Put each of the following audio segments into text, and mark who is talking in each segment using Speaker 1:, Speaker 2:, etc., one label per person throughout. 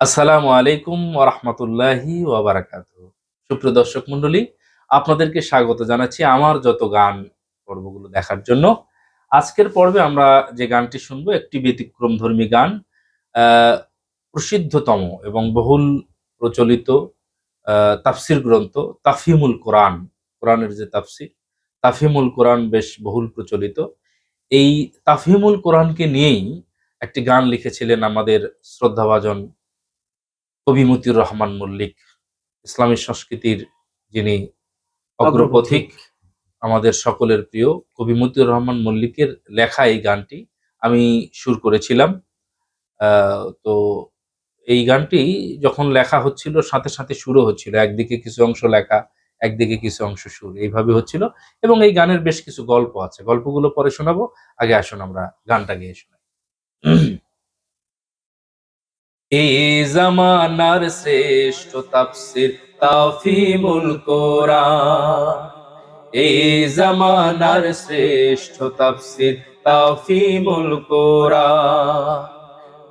Speaker 1: আসসালামু আলাইকুম ওরহমতুল্লাহি ওয়াবারাকাত সুপ্রিয় দর্শক মন্ডলী আপনাদেরকে স্বাগত জানাচ্ছি আমার যত গান পর্বগুলো দেখার জন্য। আজকের পর্বে আমরা যে গানটি শুনব একটি ব্যতিক্রম ধর্মী গান প্রসিদ্ধতম এবং বহুল প্রচলিত তাফসির গ্রন্থ তাফিমুল কোরআন, কোরআনের যে তাফসির তাফিমুল কোরআন বেশ বহুল প্রচলিত। এই তাফিমুল কোরআনকে নিয়েই একটি গান লিখেছিলেন আমাদের শ্রদ্ধাভাজন কবি মতিউর রহমান মল্লিক ইসলামী সংস্কৃতির যিনি অগ্রপথিক আমাদের সকলের প্রিয় কবি মতিউর রহমান মল্লিকের লেখা এই গানটি আমি সুর করেছিলাম। আহ, তো এই গানটি যখন লেখা হচ্ছিল সাথে সাথে সুরও হচ্ছিল। একদিকে কিছু অংশ লেখা একদিকে কিছু অংশ সুর। এইভাবে হচ্ছিল এবং এই গানের বেশ কিছু গল্প আছে। গল্পগুলো পরে শোনাবো। আগে আসুন আমরা গানটা গিয়ে শোনাই এই জামানার শ্রেষ্ঠ তাফসির তাফিমুল কোরআন। এই জামানার শ্রেষ্ঠ তাফসির তাফিমুল কোরআন।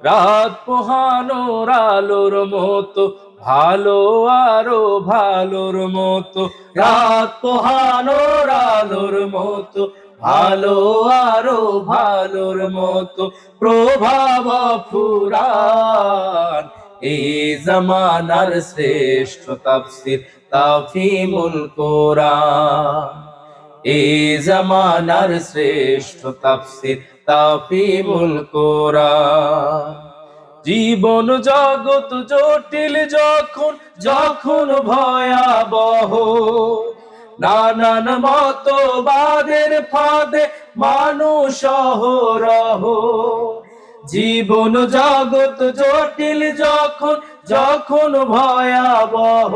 Speaker 1: রাত পোহানোর আলোর মতো, ভালো আরও ভালোর মতো, রাত পোহানোর আলোর মতো ভালো আরও ভালোর মতো প্রভাব ফুরান। এই জামানার শ্রেষ্ঠ তাফসির তাফিমুল কোরআন। এই জামানার শ্রেষ্ঠ তাফসির তাফিমুল কোরআন। জীবন জগৎ জটিল যখন যখন ভয়াবহ নানান মতবাদের ফাঁদে মানুষ রহ জীবন জগৎ জটিল যখন যখন ভয়াবহ।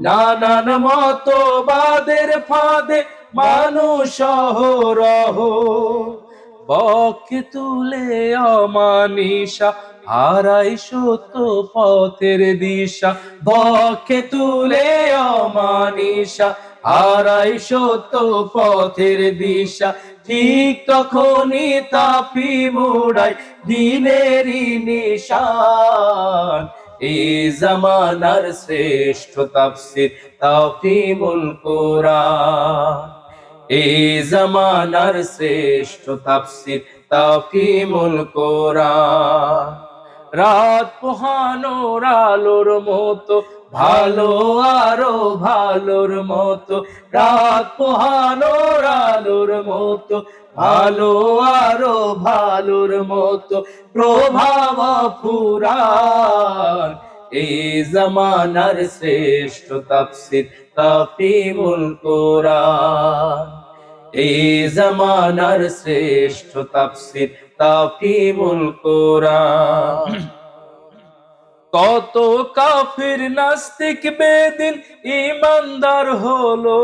Speaker 1: নানান মতবাদের ফাঁদে মানুষ রহ বকে তুলে অমানিসা হারাই সত্য পথের দিশা, বকে তুলে অমানিসা। হারাই সত্য পথের দিশা, ঠিক তখনই তাপি মুড়াই দিনেরই নিশান। এই জামানার শ্রেষ্ঠ তাফসির তাফিমুল কোরআন। এই জামানার শ্রেষ্ঠ তাফসির তাফিমুল কোরআন। রাত পোহানোর আলোর মতো, ভালো আরও ভালোর মতো, রাত পোহানোর আলোর মতো, ভালো আরও ভালোর মতো, প্রভাব ফুরান এই জামানার শ্রেষ্ঠ তাফসির তাফিমুল কোরআন। এই জামানার শ্রেষ্ঠ তাফসির তাফিমুল কোরআন। কত কাফির নাস্তিক বেদিন ইমানদার হলো।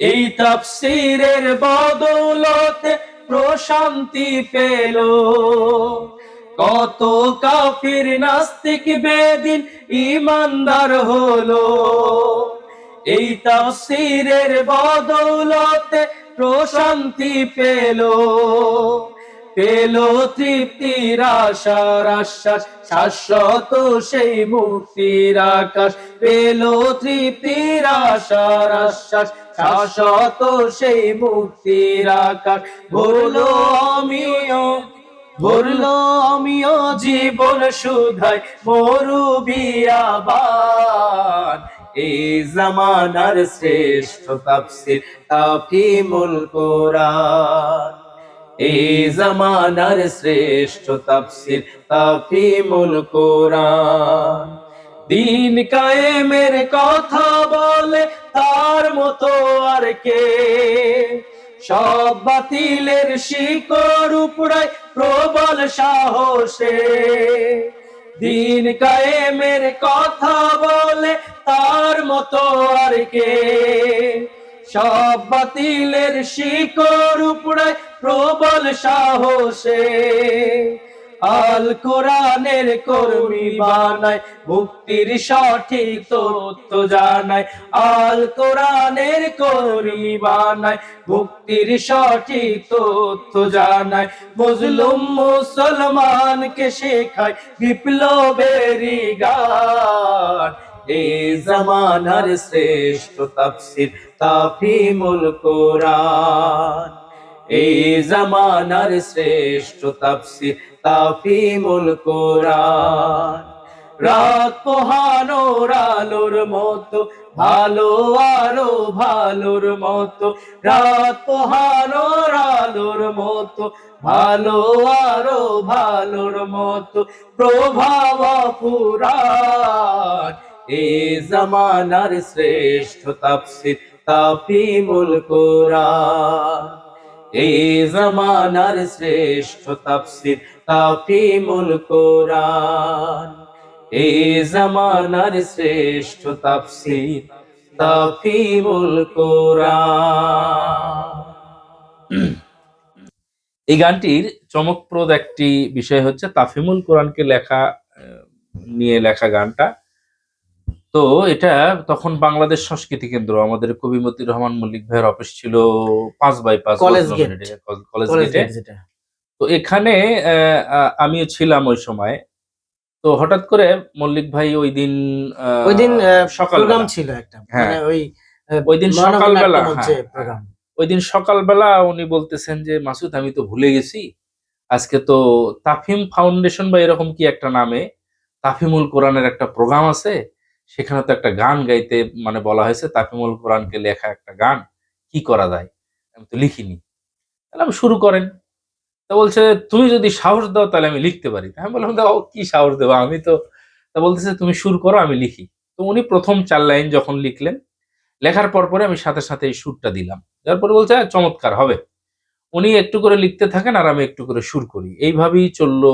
Speaker 1: এই তাফসিরের বদৌলতে প্রশান্তি পেল। কত কাফির নাস্তিক বেদিন ইমানদার হলো। এই তাফসিরের বদৌলতে প্রশান্তি পেল। পেল তৃপ্তির আশার আশ্বাস, শাশ্বত সেই মুক্তির আকাশ। পেল তৃপ্তির আশার আশ্বাস, শাশ্বত সেই মুক্তির আকাশ। ভরলো আমিও ভরলো আমিও জীবন সুধাই মরু বিয়াবান এই জামানার শ্রেষ্ঠ তাফসির তাফিমুল কোরআন। এই জামানার শ্রেষ্ঠ তাফসির তাফিমুল কোরআন। দিন কায়েমের কথা বলে তার মতো আর কে? সব বাতিলের শিকড় উপড়ায় প্রবল সাহসে। দিন কায়েমের কথা বলে তার মতো আর কে? সব বাতিলের শিকড় উপড়ায় প্রবল সাহসে
Speaker 2: আল কোরআনের কর্মী বানায়, মুক্তির সঠিক তথ্য জানায়, আল কোরআনের কর্মী বানায়, মুক্তির সঠিক তথ্য জানায়। মজলুম মুসলমানকে শেখায় বিপ্লবেরই গান। এই জামানার শ্রেষ্ঠ তাফসির তাফিমুল কোরআন। এই জামানার শ্রেষ্ঠ তাফসির তাফিমুল কোরআন। রাত পোহানোর আলোর মতো, ভালো আরও ভালোর মতো। রাত পোহানোর আলোর মতো, ভালো আরও ভালোর মতো। প্রভাব পুরাণ এ জামানার শ্রেষ্ঠ তাফসির তাফিমুল কোরআন। এই জামানার শ্রেষ্ঠ তাফসির তাফিমুল কোরআন। এই জামানার শ্রেষ্ঠ তাফসির তাফিমুল কোরআন।
Speaker 1: এই গানটির চমকপ্রদ একটি বিষয় হচ্ছে তাফিমুল কোরআনকে লেখা নিয়ে লেখা গানটা। তো এটা তখন বাংলাদেশ সংস্কৃতি কেন্দ্র আমাদের কবি মতিউর রহমান মল্লিক ভাইয়ের অফিস ছিল পাঁচ বাই পাঁচ
Speaker 2: কলেজ গেট।
Speaker 1: তো এখানে আমিও ছিলাম ওই সময়। তো হঠাৎ করে মল্লিক ভাই ওই দিন
Speaker 3: ওই দিন
Speaker 1: সকাল
Speaker 3: প্রোগ্রাম ছিল একটা।
Speaker 1: হ্যাঁ।
Speaker 3: মানে ওই
Speaker 1: ওই দিন সকালবেলা, হ্যাঁ, ওই দিন সকালবেলা উনি বলতেছেন যে মাসুদ আমি তো ভুলে গেছি। আজকে তো তাফিম ফাউন্ডেশন বা এরকম কি একটা নামে? তাফিমুল কোরআনের একটা প্রোগ্রাম আছে। সেখানে তো একটা গান গাইতে মানে বলা হয়েছে তাফিমুল কোরআনকে লেখা একটা গান কি করা যায়? আমি তো লিখিনি। তাহলে আমি শুরু করেন। তা বলছে তুমি যদি সাহস দাও তাহলে আমি লিখতে পারি। আমি বললাম দাও কি সাহস দেবো? আমি তো তা বলতেছে তুমি শুরু করো আমি লিখি। তো উনি প্রথম চার লাইন যখন লিখলেন লেখার পর পরে আমি সাথে সাথে এই সুরটা দিলাম। তারপরে বলছে "হ্যাঁ, চমৎকার হবে। উনি একটু করে লিখতে থাকেন আর আমি একটু করে সুর করি। এইভাবেই চলল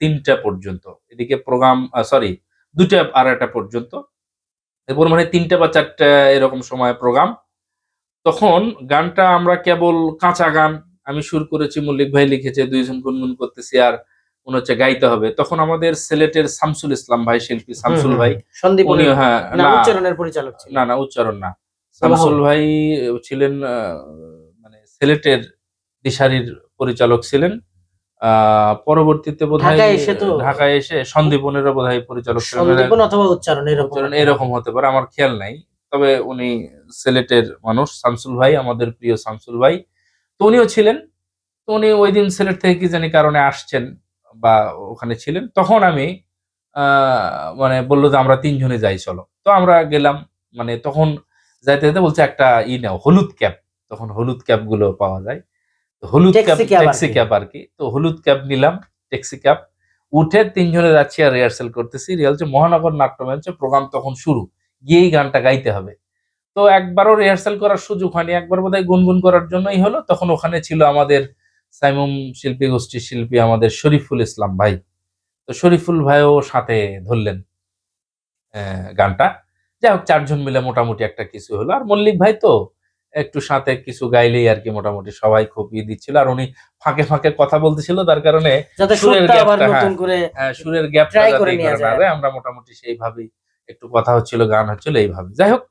Speaker 1: তিনটা পর্যন্ত। এদিকে প্রোগ্রাম সরি দুটা আড়াইটা পর্যন্ত। এরপর মানে তিনটা বা চারটা এরকম সময় প্রোগ্রাম তখন গানটা আমরা কেবল কাঁচা গান আমি সুর করেছি মল্লিক ভাই লিখেছে দুইজন গুনগুন করতেছি আর মনে হচ্ছে গাইতে হবে। তখন আমাদের সিলেটের শামসুল ইসলাম ভাই শিল্পী শামসুল ভাই
Speaker 3: সন্দীপ
Speaker 1: উনি হ্যাঁ
Speaker 3: না
Speaker 1: না।
Speaker 3: উচ্চারণের পরিচালক
Speaker 1: না না উচ্চারণ না। শামসুল ভাই ছিলেন আহ, মানে সিলেটের দিশারির পরিচালক ছিলেন। পরবর্তীতে বোধহয়
Speaker 3: ঢাকায় এসে তো-
Speaker 1: ঢাকায় এসে সন্দীপনেরও বোধহয় পরিচালক
Speaker 3: সন্দীপন অথবা উচ্চারণ এরকম
Speaker 1: এরকম হতে পারে আমার খেয়াল নাই। তবে উনি সিলেটের মানুষ শামসুল ভাই আমাদের প্রিয় শামসুল ভাই। তো উনিও ছিলেন। তো উনি ওই দিন সিলেট থেকে কি জানি কারণে আসছেন বা ওখানে ছিলেন। তখন আমি আহ, মানে বলল যে আমরা তিনজনে যাই চলো। তো আমরা গেলাম মানে তখন যাইতে যেতে বলছে একটা ই নাও হলুদ ক্যাব তখন হলুদ ক্যাবগুলো পাওয়া যায়। হলুদ ক্যাব ট্যাক্সি ক্যাব আর কি। তো হলুদ ক্যাব নিলাম ট্যাক্সি ক্যাব। উঠে তিনজনে যাচ্ছি আর রিহার্সেল করতেছি। রিহার্সেল মহানগর নাট্যমঞ্চে প্রোগ্রাম তখন শুরু। গিয়েই গানটা গাইতে হবে। তো একবারও রিহার্সেল করার সুযোগ হয়নি। একবার বোধহয় গুনগুন করার জন্যই হলো। তখন ওখানে ছিল আমাদের সাইমুম শিল্পী গোষ্ঠীর শিল্পী আমাদের শরীফুল ইসলাম ভাই। তো শরীফুল ভাইও সাথে ধরলেন গানটা। যাই হোক চারজন মিলে মোটামুটি একটা কিছু হলো। আর মল্লিক ভাই তো একটু সাথে কিছু গাইলেই আর কি মোটামুটি সবাই ই দিচ্ছিল। আর উনি ফাঁকে ফাঁকে কথা বলতেছিল তার কারণে
Speaker 3: যাতে
Speaker 1: সুরের গ্যাপটা, হ্যাঁ।
Speaker 3: করে
Speaker 1: সুরের গ্যাপ
Speaker 3: করে
Speaker 1: আমরা মোটামুটি সেইভাবেই একটু কথা হচ্ছিল গান হচ্ছিল এইভাবে। যাই হোক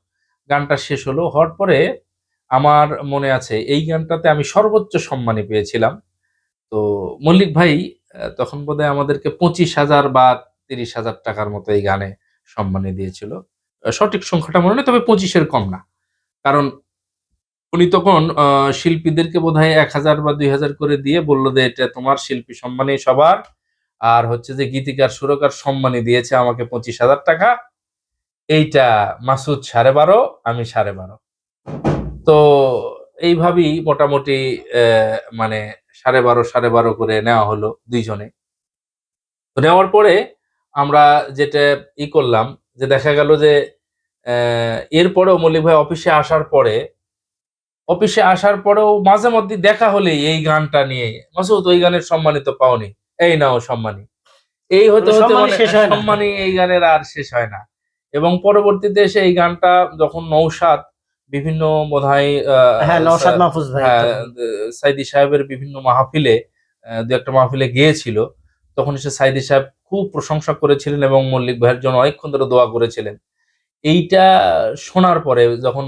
Speaker 1: গানটা শেষ হলো হওয়ার পরে আমার মনে আছে এই গানটাতে আমি সর্বোচ্চ সম্মানী পেয়েছিলাম। তো মল্লিক ভাই তখন বোধহয় আমাদেরকে পঁচিশ হাজার বা তিরিশ হাজার টাকার মতো এই গানে সম্মানী দিয়েছিল। সঠিক সংখ্যাটা মনে নেই তবে পঁচিশের কম না। কারণ উনি তখন শিল্পীদেরকে বোধহয় এক হাজার বা দুই হাজার করে দিয়ে বলল যে, এটা তোমার শিল্পী সম্মানী সবার, আর হচ্ছে যে, গীতিকার, সুরকার সম্মানী দিয়েছে আমাকে পঁচিশ হাজার টাকা। এইটা মাসুদ সাড়ে বারো, আমি সাড়ে বারো। তো এইভাবেই মোটামুটি মানে সাড়ে বারো সাড়ে বারো করে নেওয়া হলো দুইজনে। নেওয়ার পরে আমরা যেটা ই করলাম, যে দেখা গেল যে এরপরেও মল্লিক ভাই অফিসে আসার পরে অফিসে আসার পরেও মাঝে মধ্যে দেখা হলেই এই গানটা নিয়ে। মাসুদ ওই গানের সম্মানিত পাওনি। এই নাও সম্মানী। এই হতে হতে
Speaker 3: সম্মানী
Speaker 1: এই গানের আর শেষ হয় না। এবং পরবর্তীতে এসে এই গানটা যখন নৌসাদ বিভিন্ন বোধহয়
Speaker 3: হ্যাঁ নওশাদ
Speaker 1: সা-
Speaker 3: মাহফুজ ভাই।
Speaker 1: হ্যাঁ, সাইদি সাহেবের বিভিন্ন মাহফিলে দু একটা মাহফিলে গিয়েছিল তখন এসে সাইদি সাহেব খুব প্রশংসা করেছিলেন এবং মল্লিক ভাইয়ের জন্য অনেকক্ষণ ধরে দোয়া করেছিলেন। এইটা শোনার পরে যখন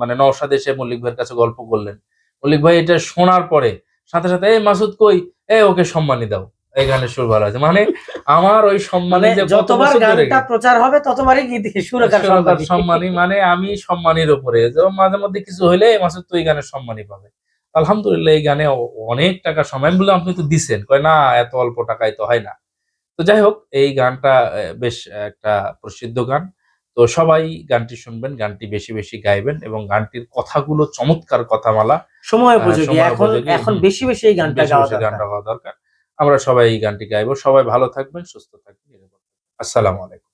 Speaker 1: মানে নওশাদ এসে মল্লিক ভাইয়ের কাছে গল্প করলেন মল্লিক ভাই এটা শোনার পরে সাথে সাথে এই মাসুদ কই? এ ওকে সম্মানী দাও এই গানের সুর ভালো আছে। মানে আমার ওই সম্মানী
Speaker 3: মানে যতবার গানটা প্রচার হবে ততবারই গীত সুরকার সম্মানী।
Speaker 1: সম্মানী মানে আমি সম্মানের উপরে। মাঝে মধ্যে কিছু হলে মাসুদ তো এই গানের সম্মানই পাবে। আলহামদুলিল্লাহ এই গানে অনেক টাকা সময় বললাম আপনি তো দিছেন। কয় না এত অল্প টাকায় তো হয় না। তো যাই হোক এই গানটা বেশ একটা প্রসিদ্ধ গান। তো সবাই গানটি শুনবেন গানটি বেশি বেশি গাইবেন এবং গানটির কথাগুলো চমৎকার কথামালা
Speaker 3: সময় উপযোগী।
Speaker 1: সময়
Speaker 3: এখন এখন বেশি বেশি এই গানটা গাওয়া
Speaker 1: গানটা গাওয়া দরকার। আমরা সবাই এই গানটি গাইবো। সবাই ভালো থাকবেন সুস্থ থাকবেন। আসসালামু আলাইকুম।